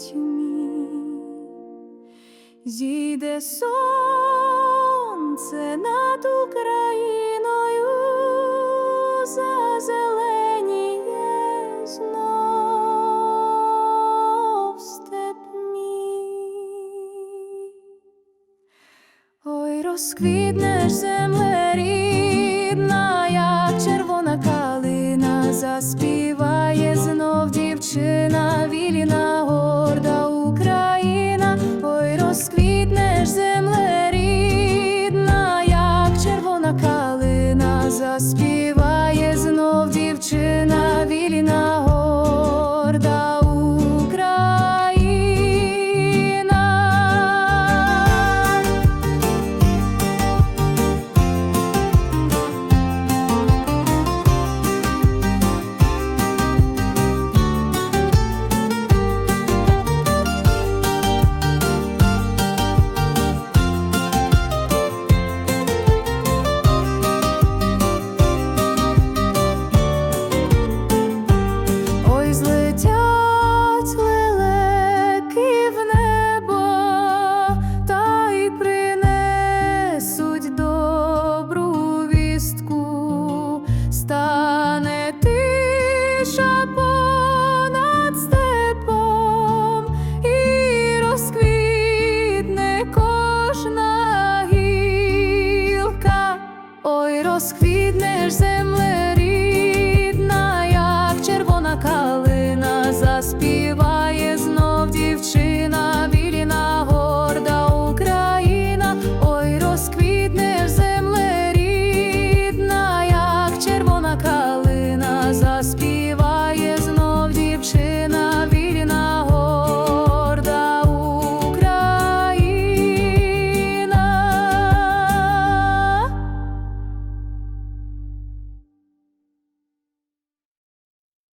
пітьмі, зійде сонце над Україною, за зелені степні. Ой, розквітнеш землері. must be розквітнеш землю.